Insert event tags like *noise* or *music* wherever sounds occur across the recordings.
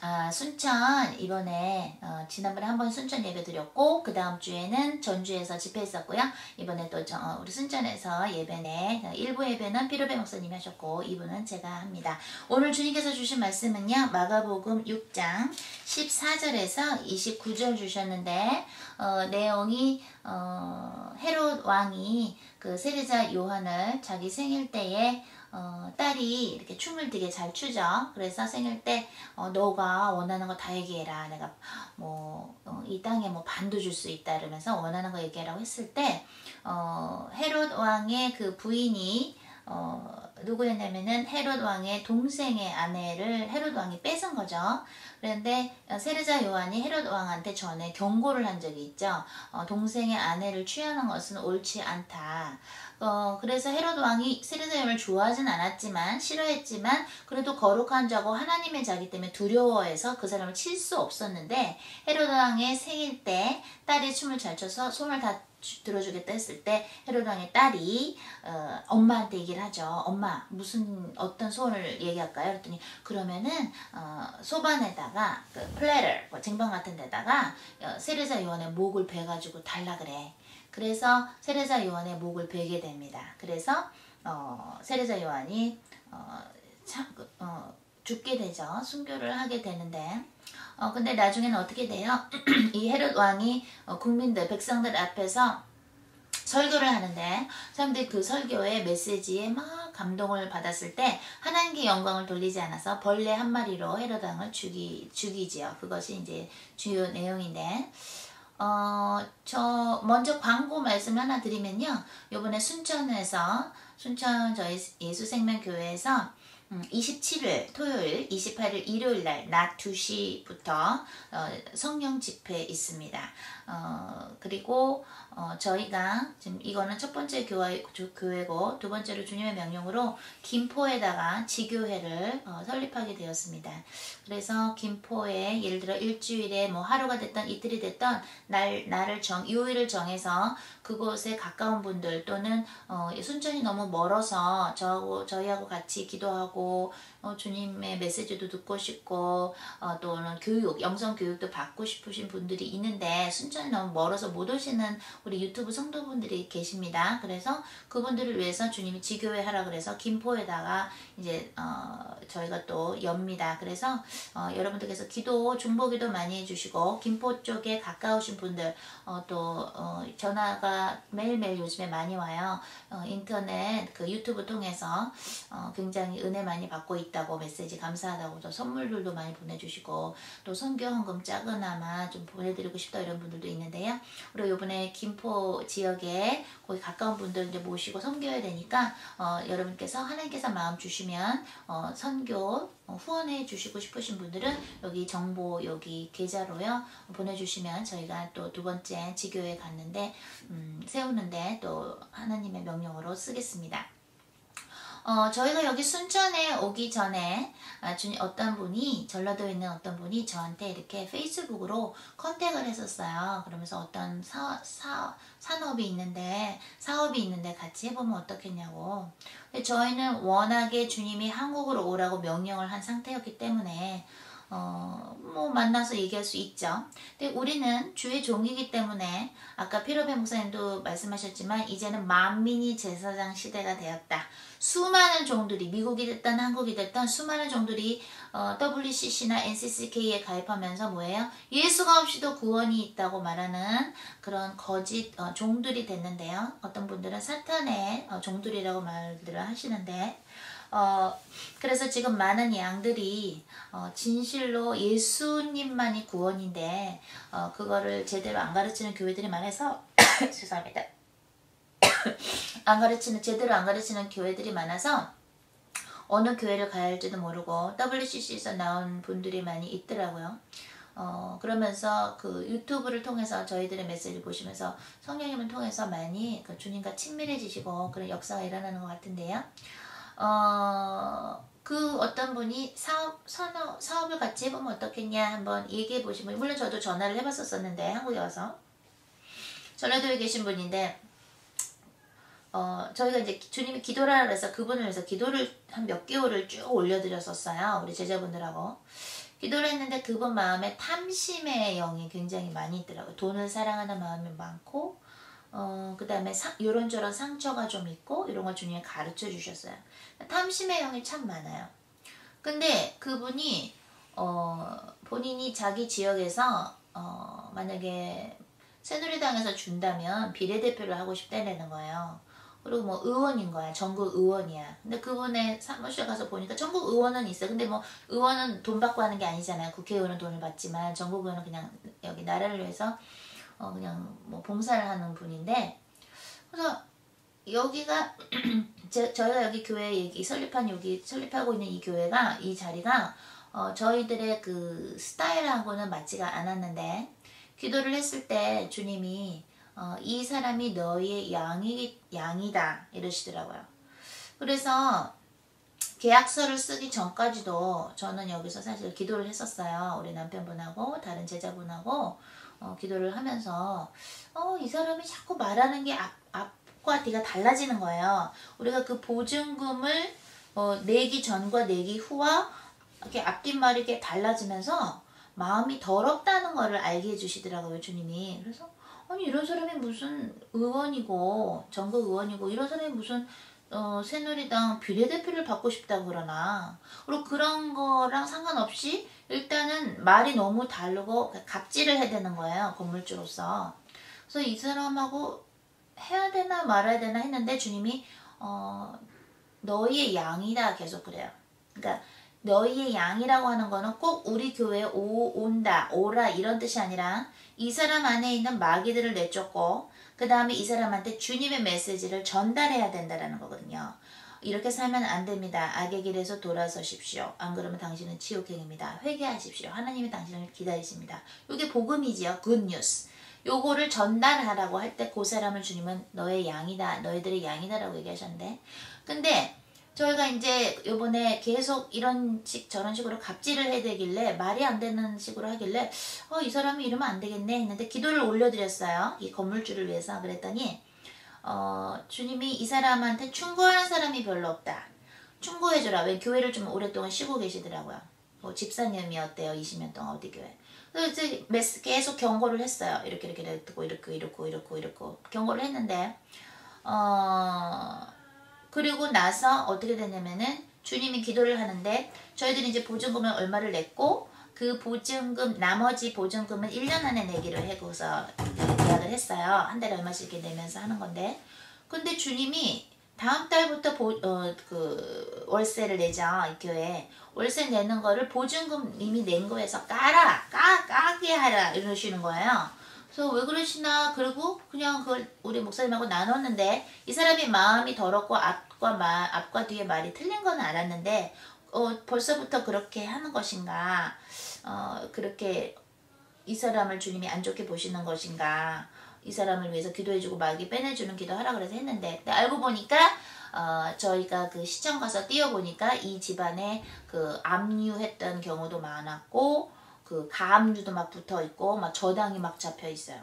아, 순천 이번에 어, 지난번에 한번 순천 예배 드렸고 그 다음 주에는 전주에서 집회했었고요. 이번에 또 저, 어, 우리 순천에서 예배네 1부 예배는 피로배 목사님이 하셨고 2부는 제가 합니다. 오늘 주님께서 주신 말씀은요. 마가복음 6장 14절에서 29절 주셨는데 어, 내용이 어, 헤롯 왕이 그 세례자 요한을 자기 생일 때에 어, 딸이 이렇게 춤을 되게 잘 추죠. 그래서 생일 때 어, 너가 원하는 거 다 얘기해라. 내가 뭐이 어, 땅에 뭐 반도 줄 수 있다 이러면서 원하는 거 얘기하라고 했을 때 어, 헤롯 왕의 그 부인이 어, 누구였냐면은 헤롯 왕의 동생의 아내를 헤롯 왕이 뺏은 거죠. 그런데 세르자 요한이 헤롯 왕한테 전에 경고를 한 적이 있죠. 어, 동생의 아내를 취하는 것은 옳지 않다. 어, 그래서 헤롯 왕이 세르자임을 좋아하진 않았지만 싫어했지만 그래도 거룩한 자고 하나님의 자기 때문에 두려워해서 그 사람을 칠 수 없었는데 헤롯 왕의 생일 때 딸이 춤을 잘 춰서 손을 다 들어주겠다 했을 때 헤롯 왕의 딸이 어, 엄마한테 얘기를 하죠. 엄마 무슨 어떤 소원을 얘기할까요? 그랬더니 그러면은 어, 소반에다가 그 플레터 뭐 쟁반 같은 데다가 어, 세르자 요한의 목을 베가지고 달라 그래. 그래서 세례자 요한의 목을 베게 됩니다. 그래서 어, 세례자 요한이 어, 참, 어, 죽게 되죠. 순교를 하게 되는데 어, 근데 나중에는 어떻게 돼요? *clears throat* 이 헤롯 왕이 어, 국민들 백성들 앞에서 설교를 하는데 사람들이 그 설교의 메시지에 막 감동을 받았을 때 하나님께 영광을 돌리지 않아서 벌레 한 마리로 헤롯 왕을 죽이 죽이지요. 그것이 이제 주요 내용인데 어, 저 먼저 광고 말씀 하나 드리면요. 요번에 순천에서 순천 저희 예수생명교회에서 27일 음, 토요일, 28일 일요일 날 낮 2시부터 어, 성령 집회 있습니다. 어, 그리고 어, 저희가 지금 이거는 첫 번째 교회, 교회고 두 번째로 주님의 명령으로 김포에다가 지교회를 어, 설립하게 되었습니다. 그래서 김포에 예를 들어 일주일에 뭐 하루가 됐던 이틀이 됐던 날 날을 정 요일을 정해서 그곳에 가까운 분들 또는 어, 순천이 너무 멀어서 저하고 저희하고 같이 기도하고 어, 주님의 메시지도 듣고 싶고 어, 또는 교육, 영성 교육도 받고 싶으신 분들이 있는데 순천이 너무 멀어서 못 오시는 우리 유튜브 성도분들이 계십니다. 그래서 그분들을 위해서 주님이 지교회 하라 그래서 김포에다가 이제 어, 저희가 또 엽니다. 그래서 어, 여러분들께서 기도, 중보기도 많이 해주시고 김포 쪽에 가까우신 분들 어, 또 어, 전화가 매일매일 요즘에 많이 와요. 어, 인터넷 그 유튜브 통해서 어, 굉장히 은혜 많이 받고 있다. 있다고 메시지 감사하다고 또 선물들도 많이 보내주시고 또 선교 헌금 작은아마 좀 보내드리고 싶다 이런 분들도 있는데요. 그리고 이번에 김포 지역에 거기 가까운 분들 이제 모시고 선교해야 되니까 어, 여러분께서 하나님께서 마음 주시면 어, 선교 어, 후원해 주시고 싶으신 분들은 여기 정보 여기 계좌로요 보내주시면 저희가 또 두 번째 지교에 갔는데 음, 세우는데 또 하나님의 명령으로 쓰겠습니다. 어, 저희가 여기 순천에 오기 전에 아, 주, 어떤 분이 전라도에 있는 어떤 분이 저한테 이렇게 페이스북으로 컨택을 했었어요. 그러면서 어떤 사, 사, 산업이 있는데 사업이 있는데 같이 해보면 어떻겠냐고. 저희는 워낙에 주님이 한국으로 오라고 명령을 한 상태였기 때문에 어, 뭐 만나서 얘기할 수 있죠. 근데 우리는 주의 종이기 때문에 아까 피로베 목사님도 말씀하셨지만 이제는 만민이 제사장 시대가 되었다. 수많은 종들이 미국이 됐든 한국이 됐든 수많은 종들이 어, WCC나 NCCK에 가입하면서 뭐예요? 예수가 없이도 구원이 있다고 말하는 그런 거짓 어, 종들이 됐는데요. 어떤 분들은 사탄의 어, 종들이라고 말들을 하시는데 어, 그래서 지금 많은 양들이 어, 진실로 예수님만이 구원인데 어, 그거를 제대로 안 가르치는 교회들이 많아서 *coughs* 죄송합니다. *coughs* 안 가르치는 제대로 안 가르치는 교회들이 많아서 어느 교회를 가야 할지도 모르고 WCC에서 나온 분들이 많이 있더라고요. 어, 그러면서 그 유튜브를 통해서 저희들의 메시지를 보시면서 성령님을 통해서 많이 그 주님과 친밀해지시고 그런 역사가 일어나는 것 같은데요. 어, 그 어떤 분이 사업, 선업, 사업을 같이 해보면 어떻겠냐 한번 얘기해 보시면, 물론 저도 전화를 해봤었었는데, 한국에 와서. 전라도에 계신 분인데, 어, 저희가 이제 주님이 기도라 그래서 그분을 위해서 기도를 한 몇 개월을 쭉 올려드렸었어요. 우리 제자분들하고. 기도를 했는데 그분 마음에 탐심의 영이 굉장히 많이 있더라고요. 돈을 사랑하는 마음이 많고 어, 그 다음에 이런저런 상처가 좀 있고 이런 걸 주님이 가르쳐 주셨어요. 탐심의 영이 참 많아요. 근데 그분이 어, 본인이 자기 지역에서 어, 만약에 새누리당에서 준다면 비례대표를 하고 싶다는 거예요. 그리고 뭐 의원인 거야. 전국 의원이야. 근데 그분의 사무실 가서 보니까 전국 의원은 있어. 근데 뭐 의원은 돈 받고 하는 게 아니잖아요. 국회의원은 돈을 받지만 전국 의원은 그냥 여기 나라를 위해서 어 그냥 뭐 봉사를 하는 분인데 그래서 여기가 *clears throat* 저, 저희가 여기 교회 얘기 설립한 여기 설립하고 있는 이 교회가 이 자리가 어 저희들의 그 스타일하고는 맞지가 않았는데 기도를 했을 때 주님이 어, 이 사람이 너희의 양이, 양이다 이러시더라고요. 그래서 계약서를 쓰기 전까지도 저는 여기서 사실 기도를 했었어요. 우리 남편분하고 다른 제자분하고 어, 기도를 하면서 어, 이 사람이 자꾸 말하는 게 앞, 앞과 뒤가 달라지는 거예요. 우리가 그 보증금을 어, 내기 전과 내기 후와 이렇게 앞뒷말이 이렇게 달라지면서 마음이 더럽다는 것을 알게 해주시더라고요, 주님이. 그래서 아니 이런 사람이 무슨 의원이고 전국 의원이고 이런 사람이 무슨 어, 새누리당 비례대표를 받고 싶다고 그러나. 그리고 그런 거랑 상관없이 일단은 말이 너무 다르고 갑질을 해야 되는 거예요 건물주로서. 그래서 이 사람하고 해야 되나 말아야 되나 했는데 주님이 어, 너희의 양이다 계속 그래요. 그러니까 너희의 양이라고 하는 거는 꼭 우리 교회에 오, 온다, 오라 이런 뜻이 아니라 이 사람 안에 있는 마귀들을 내쫓고 그 다음에 이 사람한테 주님의 메시지를 전달해야 된다라는 거거든요. 이렇게 살면 안 됩니다. 악의 길에서 돌아서십시오. 안 그러면 당신은 지옥행입니다. 회개하십시오. 하나님이 당신을 기다리십니다. 이게 복음이지요. 굿뉴스. 요거를 전달하라고 할 때 그 사람을 주님은 너의 양이다. 너희들의 양이다라고 얘기하셨는데 근데 저희가 이제 요번에 계속 이런 식 저런 식으로 갑질을 해야 되길래 말이 안 되는 식으로 하길래 어 이 사람이 이러면 안 되겠네 했는데 기도를 올려드렸어요. 이 건물주를 위해서. 그랬더니 어 주님이 이 사람한테 충고하는 사람이 별로 없다. 충고해주라. 왜 교회를 좀 오랫동안 쉬고 계시더라고요. 뭐 집사님이었대요? 20년 동안 어디 교회? 그래서 이제 계속 경고를 했어요. 이렇게 이렇게 이렇게 이렇게 이렇게 이렇게 이렇게 경고를 했는데 어 그리고 나서 어떻게 되냐면은 주님이 기도를 하는데 저희들이 이제 보증금을 얼마를 냈고 그 보증금 나머지 보증금은 1년 안에 내기로 해고서 계약을 했어요. 한 달에 얼마씩 이렇게 내면서 하는 건데 근데 주님이 다음 달부터 보, 어, 그 월세를 내죠 이 교회 월세 내는 거를 보증금 이미 낸 거에서 깔아 까 까게 하라 이러시는 거예요. 그래서 왜 그러시나 그리고 그냥 그걸 우리 목사님하고 나눴는데 이 사람이 마음이 더럽고 앞 과 마, 앞과 뒤에 말이 틀린 건 알았는데 어, 벌써부터 그렇게 하는 것인가 어, 그렇게 이 사람을 주님이 안 좋게 보시는 것인가 이 사람을 위해서 기도해주고 마귀 빼내주는 기도하라 그래서 했는데 알고 보니까 어, 저희가 그 시청 가서 뛰어보니까 이 집안에 그 압류했던 경우도 많았고 그 가압류도 막 붙어 있고 막 저당이 막 잡혀 있어요.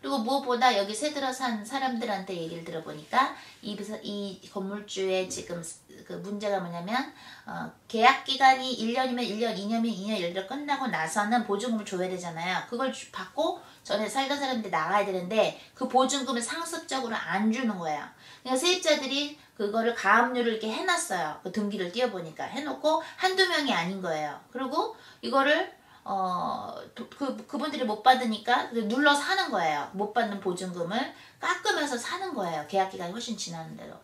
그리고 무엇보다 여기 새 들어 산 사람들한테 얘기를 들어보니까 이, 이 건물주의 지금 그 문제가 뭐냐면 어, 계약 기간이 1년이면 1년, 2년이면 2년 예를 들어 끝나고 나서는 보증금을 줘야 되잖아요. 그걸 받고 전에 살던 사람들이 나가야 되는데 그 보증금을 상습적으로 안 주는 거예요. 그러니까 세입자들이 그거를 가압류를 이렇게 해놨어요. 그 등기를 띄워보니까 해놓고 한두 명이 아닌 거예요. 그리고 이거를 어, 그, 그분들이 못 받으니까 눌러서 하는 거예요. 못 받는 보증금을 깎으면서 사는 거예요. 계약 기간이 훨씬 지났는데도.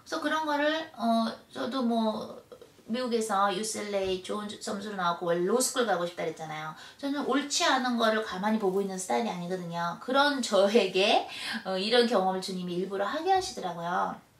그래서 그런 거를, 어, 저도 뭐, 미국에서 UCLA 좋은 점수로 나왔고 로스쿨 가고 싶다 그랬잖아요. 저는 옳지 않은 거를 가만히 보고 있는 스타일이 아니거든요. 그런 저에게 어, 이런 경험을 주님이 일부러 하게 하시더라고요.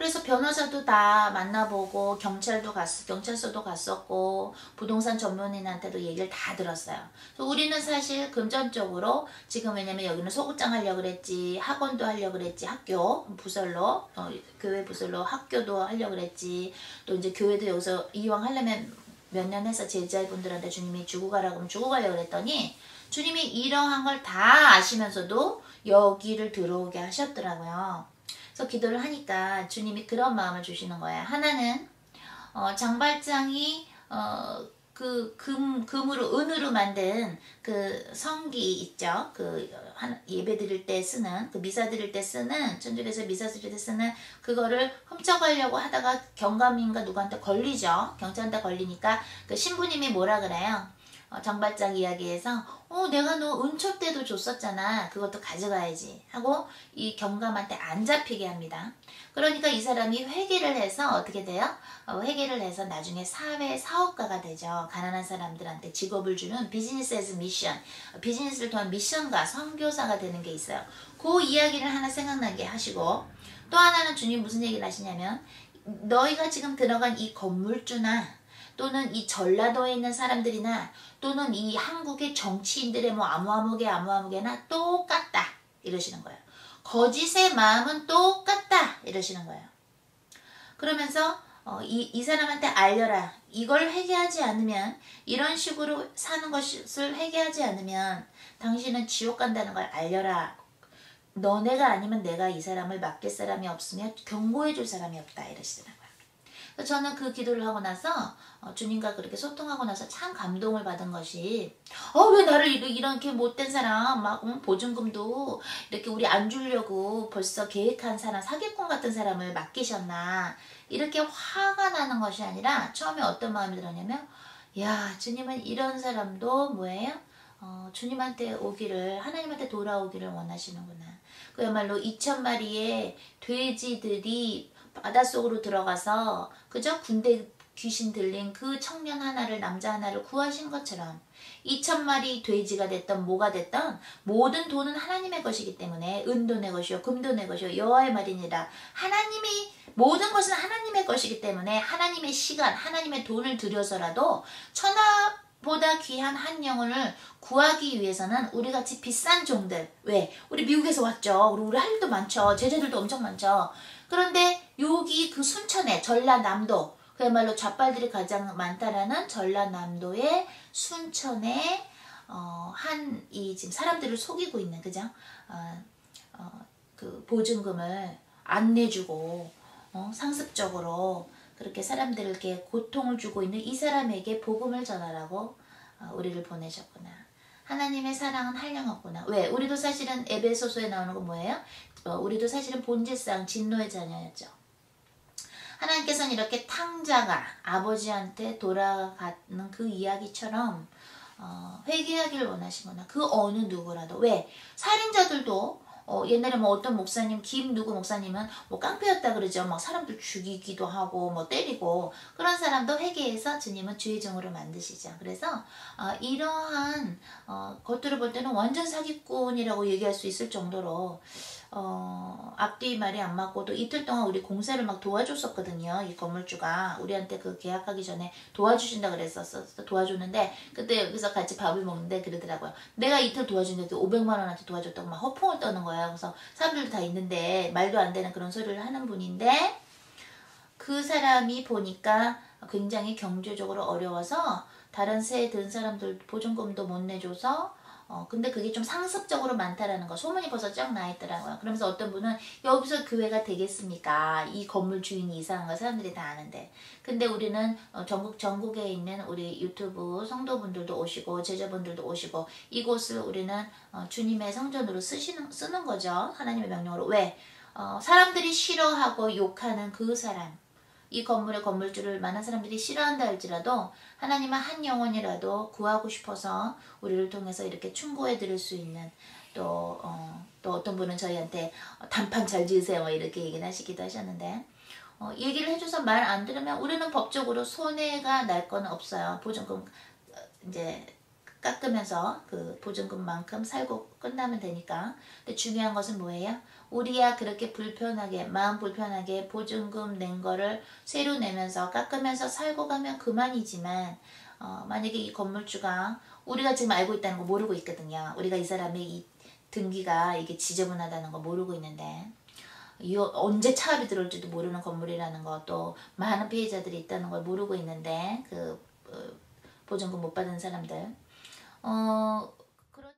그래서 변호사도 다 만나보고 경찰도 갔 경찰서도 갔었고 부동산 전문인한테도 얘기를 다 들었어요. 우리는 사실 금전적으로 지금 왜냐면 여기는 소극장 하려고 그랬지 학원도 하려고 그랬지 학교 부설로 어, 교회 부설로 학교도 하려고 그랬지 또 이제 교회도 여기서 이왕 하려면 몇 년 해서 제자분들한테 주님이 주고 가라고 하면 주고 가려고 그랬더니 주님이 이러한 걸 다 아시면서도 여기를 들어오게 하셨더라고요. 그래서 기도를 하니까 주님이 그런 마음을 주시는 거예요. 하나는 어, 장발장이 어, 그 금, 금으로, 은으로 만든 그 성기 있죠. 그 예배 드릴 때 쓰는, 그 미사 드릴 때 쓰는, 천주교에서 미사 드릴 때 쓰는 그거를 훔쳐가려고 하다가 경감인가 누구한테 걸리죠. 경찰한테 걸리니까 그 신부님이 뭐라 그래요? 어, 정발장 이야기에서 어 내가 너 은초 때도 줬었잖아. 그것도 가져가야지. 하고 이 경감한테 안 잡히게 합니다. 그러니까 이 사람이 회계를 해서 어떻게 돼요? 어, 회계를 해서 나중에 사회 사업가가 되죠. 가난한 사람들한테 직업을 주는 비즈니스 에즈 미션 비즈니스를 통한 미션가 선교사가 되는 게 있어요. 그 이야기를 하나 생각나게 하시고 또 하나는 주님 무슨 얘기를 하시냐면 너희가 지금 들어간 이 건물주나 또는 이 전라도에 있는 사람들이나 또는 이 한국의 정치인들의 뭐 아무아무개 아무아무개나 똑같다 이러시는 거예요. 거짓의 마음은 똑같다 이러시는 거예요. 그러면서 어, 이, 이 사람한테 알려라. 이걸 회개하지 않으면 이런 식으로 사는 것을 회개하지 않으면 당신은 지옥 간다는 걸 알려라. 너네가 아니면 내가 이 사람을 맡길 사람이 없으며 경고해 줄 사람이 없다 이러시더라고요. 저는 그 기도를 하고 나서 어, 주님과 그렇게 소통하고 나서 참 감동을 받은 것이 어 왜 나를 이렇게 못된 사람 막 음, 보증금도 이렇게 우리 안 주려고 벌써 계획한 사람 사기꾼 같은 사람을 맡기셨나 이렇게 화가 나는 것이 아니라 처음에 어떤 마음이 들었냐면 야 주님은 이런 사람도 뭐예요? 어, 주님한테 오기를 하나님한테 돌아오기를 원하시는구나. 그야말로 2천 마리의 돼지들이 바닷속으로 들어가서 그저 군대 귀신 들린 그 청년 하나를 남자 하나를 구하신 것처럼 2천 마리 돼지가 됐던 뭐가 됐던 모든 돈은 하나님의 것이기 때문에 은도 내 것이요 금도 내 것이요 여호와의 말이니라 하나님이 모든 것은 하나님의 것이기 때문에 하나님의 시간 하나님의 돈을 들여서라도 천하 보다 귀한 한 영혼을 구하기 위해서는 우리 같이 비싼 종들 왜? 우리 미국에서 왔죠. 우리 할 일도 많죠. 제자들도 엄청 많죠. 그런데 여기 그 순천에 전라남도 그야말로 좌빨들이 가장 많다라는 전라남도의 순천에 어, 한 이 지금 사람들을 속이고 있는 그죠? 어, 어, 그 보증금을 안 내주고 어, 상습적으로 그렇게 사람들에게 고통을 주고 있는 이 사람에게 복음을 전하라고 어, 우리를 보내셨구나. 하나님의 사랑은 한량없구나. 왜? 우리도 사실은 에베소서에 나오는 건 뭐예요? 어, 우리도 사실은 본질상 진노의 자녀였죠. 하나님께서는 이렇게 탕자가 아버지한테 돌아가는 그 이야기처럼 어, 회개하기를 원하시거나 그 어느 누구라도 왜 살인자들도 어, 옛날에 뭐 어떤 목사님, 김 누구 목사님은 뭐 깡패였다 그러죠. 막 사람들 죽이기도 하고 뭐 때리고 그런 사람도 회개해서 주님은 주의 종으로 만드시죠. 그래서 어, 이러한 어, 것들을 볼 때는 완전 사기꾼이라고 얘기할 수 있을 정도로 어, 앞뒤 말이 안 맞고도 이틀 동안 우리 공사를 막 도와줬었거든요. 이 건물주가 우리한테 그 계약하기 전에 도와주신다 그랬었어. 도와줬는데 그때 여기서 같이 밥을 먹는데 그러더라고요. 내가 이틀 도와준는데 500만 원한테 도와줬다고 막 허풍을 떠는 거예요. 그래서 사람들 다 있는데 말도 안 되는 그런 소리를 하는 분인데 그 사람이 보니까 굉장히 경제적으로 어려워서 다른 세에 든 사람들 보증금도 못 내줘서 어, 근데 그게 좀 상습적으로 많다라는 거 소문이 벌써 쫙 나 있더라고요. 그러면서 어떤 분은 여기서 교회가 되겠습니까? 이 건물 주인이 이상한 거 사람들이 다 아는데. 근데 우리는 어, 전국 전국에 있는 우리 유튜브 성도분들도 오시고 제자분들도 오시고 이곳을 우리는 어, 주님의 성전으로 쓰시는 쓰는 거죠. 하나님의 명령으로 왜? 어, 사람들이 싫어하고 욕하는 그 사람 이 건물의 건물주를 많은 사람들이 싫어한다 할지라도 하나님은 한 영혼이라도 구하고 싶어서 우리를 통해서 이렇게 충고해 드릴 수 있는 또, 어, 또 어떤 분은 저희한테 단판 잘 지으세요 이렇게 얘기를 하시기도 하셨는데 어, 얘기를 해줘서 말 안 들으면 우리는 법적으로 손해가 날 건 없어요. 보증금 어, 이제 깎으면서 그 보증금만큼 살고 끝나면 되니까. 근데 중요한 것은 뭐예요? 우리야 그렇게 불편하게 마음 불편하게 보증금 낸 거를 새로 내면서 깎으면서 살고 가면 그만이지만 어, 만약에 이 건물주가 우리가 지금 알고 있다는 거 모르고 있거든요. 우리가 이 사람의 이 등기가 이게 지저분하다는 거 모르고 있는데 이 언제 차압이 들어올지도 모르는 건물이라는 것도 많은 피해자들이 있다는 걸 모르고 있는데 그 어, 보증금 못 받은 사람들 어 그런